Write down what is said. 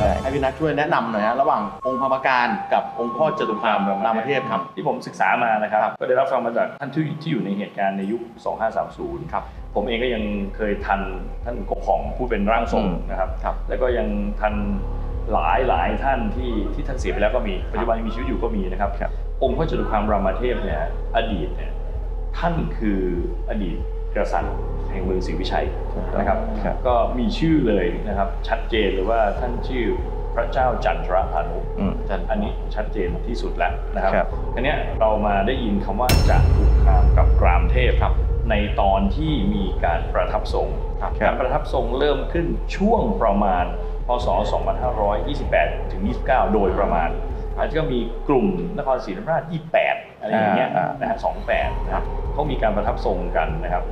ช่ ให้พี่นัทช่วยแนะนำหน่อยฮะระหว่างองค์พระประการกับองค์พ่อจตุคามรามเทพครับ ที่ผมศึกษามานะครับ ก็ได้รับฟังมาจากท่านที่ที่อยู่ในเหตุการณ์ในยุค 2530 ครับ ผมเองก็ยังเคยทันท่านกบของผู้เป็นร่างทรงอืมนะครับครับ แล้วก็ยังทันหลายหลายท่านที่ที่ท่านเสียไปแล้วก็มีปัจจุบันยังมีชีวิตอยู่ก็มีนะครับครับ องค์พระจตุคามรามเทพเนี่ยอดีตเนี่ยท่านคืออดีต กษัตริย์แห่งเมืองศรีวิชัยนะครับครับ ก็มีชื่อเลยนะครับชัดเจนเลยว่าท่านชื่อพระเจ้าจันทรพานุอืมจันอันนี้ชัดเจนที่สุดแล้วนะครับครับอันเนี้ยเรามาได้ยินคำว่าจัตุคามกับกรามเทพครับในตอนที่มีการประทับทรงครับการประทับทรงเริ่มขึ้นช่วงประมาณพศ 2528 ถึง 29 โดยประมาณ อาจจะก็มีกลุ่มนครศรีธรรมราช 28 อะไรอย่างเงี้ยอ่าอ่านนะฮะ28นะครับเขามีการประทับทรงกันนะครับ